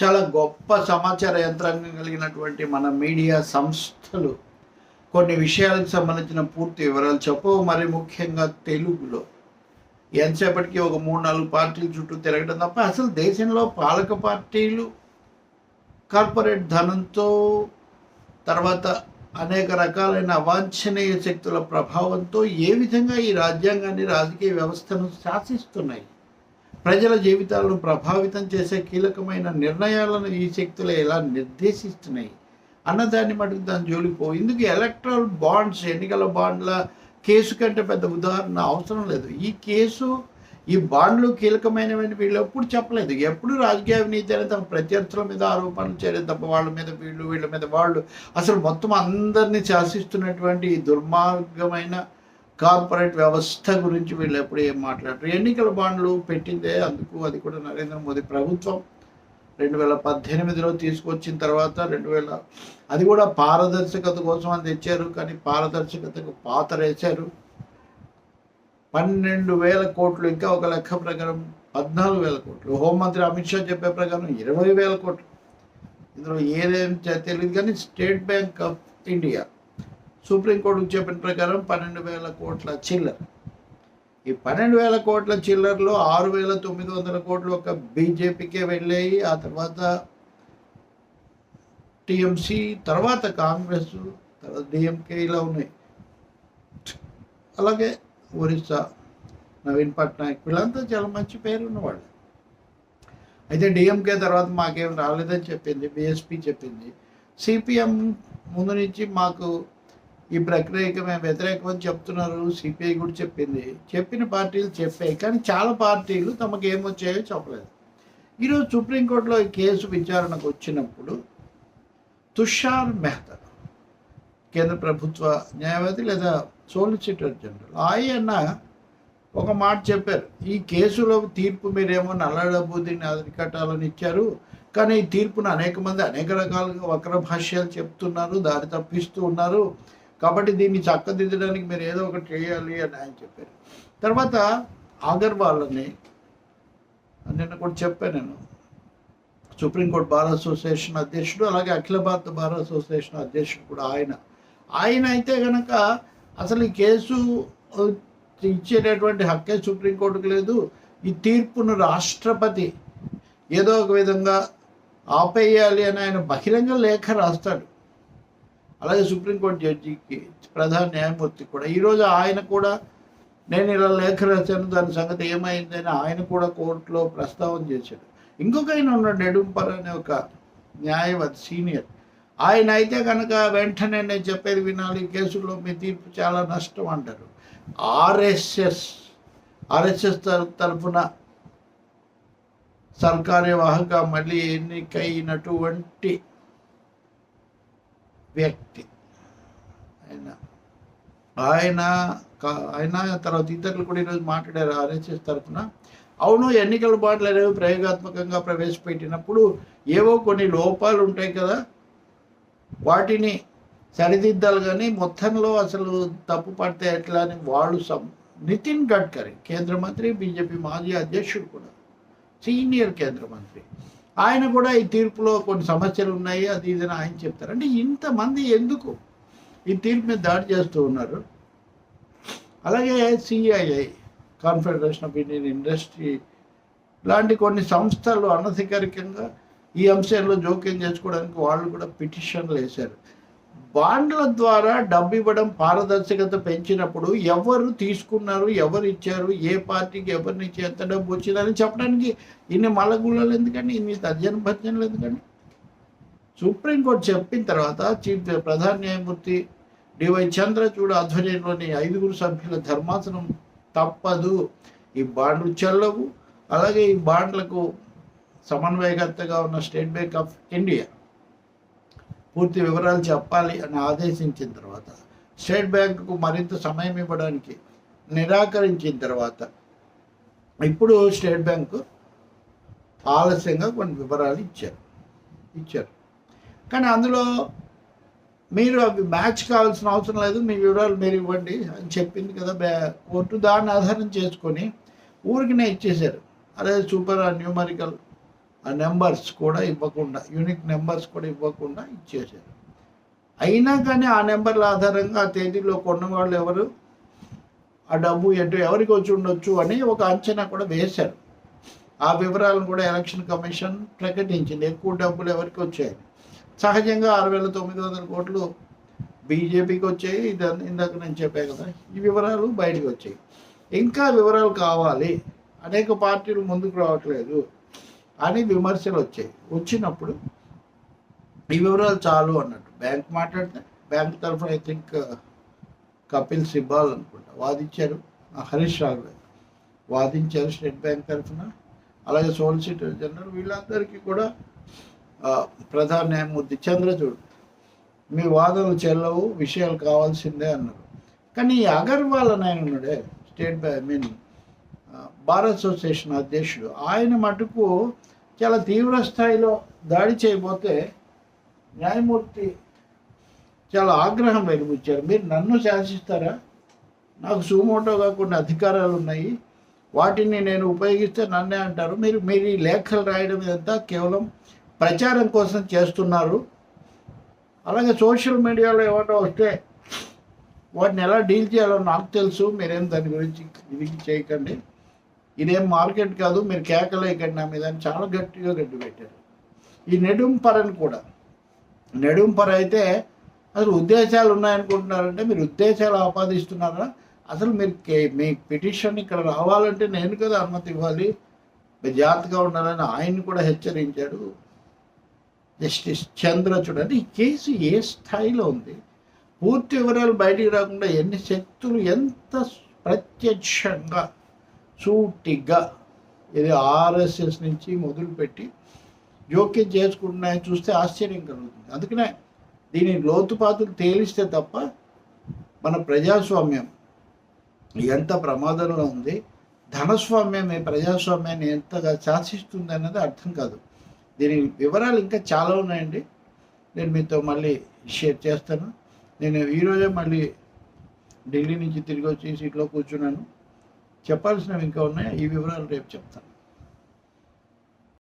చాలా గొప్ప సమాచార యంత్రాంగం కలిగినటువంటి మన మీడియా సంస్థలు కొన్ని విషయాలకు సంబంధించిన పూర్తి వివరాలు చెప్పవు. మరి ముఖ్యంగా తెలుగులో ఎంతసేపటికి ఒక మూడు నాలుగు పార్టీల చుట్టూ తిరగడం తప్ప అసలు దేశంలో పాలక పార్టీలు కార్పొరేట్ ధనంతో తర్వాత అనేక రకాలైన అవాంఛనీయ శక్తుల ప్రభావంతో ఏ విధంగా ఈ రాజ్యాంగాన్ని రాజకీయ వ్యవస్థను శాసిస్తున్నాయి? ప్రజల జీవితాలను ప్రభావితం చేసే కీలకమైన నిర్ణయాలను ఈ శక్తులు ఎలా నిర్దేశిస్తున్నాయి అన్నదాన్ని మటుకు దాని జోలిపో ఇందుకు ఎలక్ట్రల్ బాండ్స్ ఎన్నికల బాండ్ల కేసు కంటే పెద్ద ఉదాహరణ అవసరం లేదు. ఈ కేసు ఈ బాండ్లు కీలకమైనవని వీళ్ళు ఎప్పుడు చెప్పలేదు. ఎప్పుడు రాజకీయ అవినీతి అనేది తమ ప్రత్యర్థుల మీద ఆరోపణలు చేయలేదు తప్ప వాళ్ళ మీద వీళ్ళు వీళ్ళ మీద వాళ్ళు. అసలు మొత్తం అందరినీ శాసిస్తున్నటువంటి దుర్మార్గమైన కార్పొరేట్ వ్యవస్థ గురించి వీళ్ళు ఎప్పుడు ఏం మాట్లాడరు. ఎన్నికల బాండ్లు పెట్టిందే అందుకు అది కూడా నరేంద్ర మోదీ ప్రభుత్వం. రెండు వేల పద్దెనిమిదిలో తీసుకొచ్చిన తర్వాత రెండు వేల అది కూడా పారదర్శకత కోసం అని తెచ్చారు కానీ పారదర్శకతకు పాతరేశారు. పన్నెండు వేల కోట్లు ఇంకా ఒక లెక్క ప్రకారం పద్నాలుగు వేల కోట్లు. హోంమంత్రి అమిత్ షా చెప్పే ప్రకారం ఇరవై వేల కోట్లు. ఇందులో ఏదేం తెలియదు కానీ State Bank of India Supreme Court చెప్పిన ప్రకారం పన్నెండు వేల కోట్ల చిల్లర. ఈ పన్నెండు వేల కోట్ల చిల్లర్లో ఆరు వేల తొమ్మిది వందల కోట్లు ఒక బీజేపీకే వెళ్ళాయి. ఆ తర్వాత టీఎంసీ తర్వాత కాంగ్రెస్ తర్వాత డిఎంకే ఇలా ఉన్నాయి. అలాగే ఒరిస్సా నవీన్ పట్నాయక్ వీళ్ళంతా చాలా మంచి పేరు ఉన్నవాళ్ళు. అయితే డిఎంకే తర్వాత మాకేం రాలేదని చెప్పింది బీఎస్పీ చెప్పింది. సిపిఎం ముందు నుంచి మాకు ఈ ప్రక్రియకి మేము వ్యతిరేకమని చెప్తున్నారు. సిపిఐ కూడా చెప్పింది. చెప్పిన పార్టీలు చెప్పాయి. కానీ చాలా పార్టీలు తమకు ఏమొచ్చాయో చెప్పలేదు. ఈరోజు సుప్రీంకోర్టులో ఈ కేసు విచారణకు వచ్చినప్పుడు తుషార్ మెహతా కేంద్ర ప్రభుత్వ న్యాయవాది లేదా సోలిసిటర్ జనరల్ ఆయన ఒక మాట చెప్పారు. ఈ కేసులో తీర్పు మీరేమో నల్ల డబ్బు దీన్ని అరికట్టాలని ఇచ్చారు. కానీ ఈ తీర్పును అనేక మంది అనేక రకాలుగా వక్ర భాష్యాలు చెప్తున్నారు. దారి తప్పిస్తూ ఉన్నారు. కాబట్టి దీన్ని చక్కదిద్దడానికి మీరు ఏదో ఒకటి చేయాలి అని ఆయన చెప్పారు. తర్వాత అగర్వాల్ని నిన్న కూడా చెప్పాను నేను సుప్రీంకోర్టు బార్ అసోసియేషన్ అధ్యక్షుడు అలాగే అఖిల భారత బార్ అసోసియేషన్ అధ్యక్షుడు కూడా ఆయన. ఆయన అయితే కనుక అసలు ఈ కేసు ఇచ్చేటటువంటి హక్కే సుప్రీంకోర్టుకు లేదు. ఈ తీర్పును రాష్ట్రపతి ఏదో ఒక విధంగా ఆపేయాలి అని ఆయన బహిరంగ లేఖ రాస్తాడు. అలాగే సుప్రీంకోర్టు జడ్జికి ప్రధాన న్యాయమూర్తి కూడా. ఈరోజు ఆయన కూడా నేను ఇలా లేఖ రాశాను దాని సంగతి ఏమైందని ఆయన కూడా కోర్టులో ప్రస్తావన చేశాడు. ఇంకొక ఆయన ఉన్నాడు నెడుంపర్ అనే ఒక న్యాయవాది సీనియర్. ఆయన అయితే కనుక వెంటనే నేను చెప్పేది వినాలి కేసుల్లో కేసులో మీ తీర్పు చాలా నష్టం అంటారు. ఆర్ఎస్ఎస్ ఆర్ఎస్ఎస్ తరఫున సర్కార్యవాహక మళ్ళీ ఎన్నికైనటువంటి వ్యక్తి. ఆయన ఆయన ఆయన తర్వాత ఇతరులు కూడా ఈరోజు మాట్లాడారు ఆర్ఎస్ఎస్ తరఫున. అవును ఎన్నికల బాండ్లు అనేవి ప్రయోగాత్మకంగా ప్రవేశపెట్టినప్పుడు ఏవో కొన్ని లోపాలు ఉంటాయి కదా. వాటిని సరిదిద్దాలి కానీ మొత్తంలో అసలు తప్పు పడితే ఎట్లా అని వాళ్ళు సం నితిన్ గడ్కరీ కేంద్ర మంత్రి బీజేపీ మాజీ అధ్యక్షుడు కూడా సీనియర్ కేంద్ర మంత్రి. ఆయన కూడా ఈ తీర్పులో కొన్ని సమస్యలు ఉన్నాయి అది ఇది అని ఆయన చెప్తారు. అంటే ఇంతమంది ఎందుకు ఈ తీర్పు మీద దాడి చేస్తూ ఉన్నారు? అలాగే CII Confederation of Indian Industry లాంటి కొన్ని సంస్థలు అనధికారికంగా ఈ అంశాల్లో జోక్యం చేసుకోవడానికి వాళ్ళు కూడా పిటిషన్లు వేశారు. బాండ్ల ద్వారా డబ్బు ఇవ్వడం పారదర్శకత పెంచినప్పుడు ఎవరు తీసుకున్నారు ఎవరు ఇచ్చారు ఏ పార్టీకి ఎవరి నుంచి ఎంత డబ్బు వచ్చిందని చెప్పడానికి ఇన్ని మలగుళ్ళలు ఎందుకండి? ఇన్ని తర్జన భర్జనలు ఎందుకండి? సుప్రీంకోర్టు చెప్పిన తర్వాత చీఫ్ ప్రధాన న్యాయమూర్తి డివై చంద్రచూడ్ ఆధ్వర్యంలోని ఐదుగురు సభ్యుల ధర్మాసనం తప్పదు. ఈ బాండ్లు చెల్లవు. అలాగే ఈ బాండ్లకు సమన్వయకర్తగా ఉన్న స్టేట్ బ్యాంక్ ఆఫ్ ఇండియా పూర్తి వివరాలు చెప్పాలి అని ఆదేశించిన తర్వాత స్టేట్ బ్యాంకుకు మరింత సమయం ఇవ్వడానికి నిరాకరించిన తర్వాత ఇప్పుడు స్టేట్ బ్యాంకు ఆలస్యంగా కొన్ని వివరాలు ఇచ్చారు. ఇచ్చారు. కానీ అందులో మీరు అవి మ్యాచ్ కావాల్సిన అవసరం లేదు మీ వివరాలు మీరు ఇవ్వండి అని చెప్పింది కదా బ్యా- కోర్టు దాన్ని ఆధారం చేసుకొని ఊరికినే ఇచ్చేశారు. అదే సూపర్ న్యూమరికల్ ఆ నెంబర్స్ కూడా ఇవ్వకుండా యూనిక్ నెంబర్స్ కూడా ఇవ్వకుండా ఇచ్చేసారు అయినా కానీ ఆ నెంబర్ల ఆధారంగా ఆ తేదీలో కొన్న వాళ్ళు ఎవరు? ఆ డబ్బు ఎటు ఎవరికి వచ్చి ఉండొచ్చు అని ఒక అంచనా కూడా వేశారు. ఆ వివరాలను కూడా ఎలక్షన్ కమిషన్ ప్రకటించింది. ఎక్కువ డబ్బులు ఎవరికి వచ్చాయి? సహజంగా ఆరు వేల తొమ్మిది వందల కోట్లు బీజేపీకి వచ్చాయి. ఇది ఇందాక నేను చెప్పాను కదా ఈ వివరాలు బయటకు వచ్చాయి. ఇంకా వివరాలు కావాలి. అనేక పార్టీలు ముందుకు రావట్లేదు. అని విమర్శలు వచ్చాయి. వచ్చినప్పుడు ఈ వివరాలు చాలు అన్నట్టు. బ్యాంక్ మాట్లాడితే బ్యాంక్ తరఫున I think uh, Kapil Sibal అనుకుంటా వాదించారు. హరీష్ రావు గారు వాదించారు స్టేట్ బ్యాంక్ తరఫున. అలాగే సోలిసిటర్ జనరల్ వీళ్ళందరికీ కూడా ప్రధాన న్యాయమూర్తి చంద్రచూడ్ మీ వాదనలు చెల్లవు విషయాలు కావాల్సిందే అన్నారు. కానీ ఈ అగర్వాల్ అని ఆయన ఉన్నాడే State Bank I mean Bar Association అధ్యక్షుడు. ఆయన మటుకు చాలా తీవ్ర స్థాయిలో దాడి చేయబోతే న్యాయమూర్తి చాలా ఆగ్రహం వెలిబుచ్చారు మీరు నన్ను శాసిస్తారా? నాకు సుమోటోగా కొన్ని అధికారాలు ఉన్నాయి. వాటిని నేను ఉపయోగిస్తే నన్నే అంటారు. మీరు మీరు ఈ లేఖలు రాయడం ఇదంతా కేవలం ప్రచారం కోసం చేస్తున్నారు. అలాగే సోషల్ మీడియాలో ఏమైనా వస్తే వాటిని ఎలా డీల్ చేయాలో నాకు తెలుసు. మీరేం దాని గురించి ఇది చేయకండి. ఇదేం మార్కెట్ కాదు మీరు కేకలేకండి నా మీద అని చాలా గట్టిగా గడ్డి పెట్టారు. ఈ నెడుంపరని కూడా. నెడుంపర అయితే అసలు ఉద్దేశాలు ఉన్నాయనుకుంటున్నారంటే మీరు ఉద్దేశాలు ఆపాదిస్తున్నారా? అసలు మీరు కే- మీ పిటిషన్ ఇక్కడ రావాలంటే నేను కదా అనుమతి ఇవ్వాలి. జాగ్రత్తగా ఉండాలని ఆయన కూడా హెచ్చరించాడు. జస్టిస్ చంద్రచూడ్ అంటే ఈ కేసు ఏ స్థాయిలో ఉంది? పూర్తి వివరాలు బయటికి రాకుండా ఎన్ని శక్తులు ఎంత ప్రత్యక్షంగా సూటిగా ఇది ఆర్ఎస్ఎస్ నుంచి మొదలుపెట్టి జోక్యం చేసుకుంటున్నాయని చూస్తే ఆశ్చర్యం కలుగుతుంది. అందుకనే దీని లోతుపాతులు తేలిస్తే తప్ప మన ప్రజాస్వామ్యం ఎంత ప్రమాదంలో ఉంది ధనస్వామ్యం ఈ ప్రజాస్వామ్యాన్ని ఎంతగా శాసిస్తుంది అన్నది అర్థం కాదు. దీని వివరాలు ఇంకా చాలా ఉన్నాయండి. నేను మీతో మళ్ళీ షేర్ చేస్తాను. నేను ఈరోజే మళ్ళీ ఢిల్లీ నుంచి తిరిగి వచ్చి సీట్లో కూర్చున్నాను. చెప్పాల్సినవి ఇంకా ఉన్నాయి. ఈ వివరాలు రేపు చెప్తాను.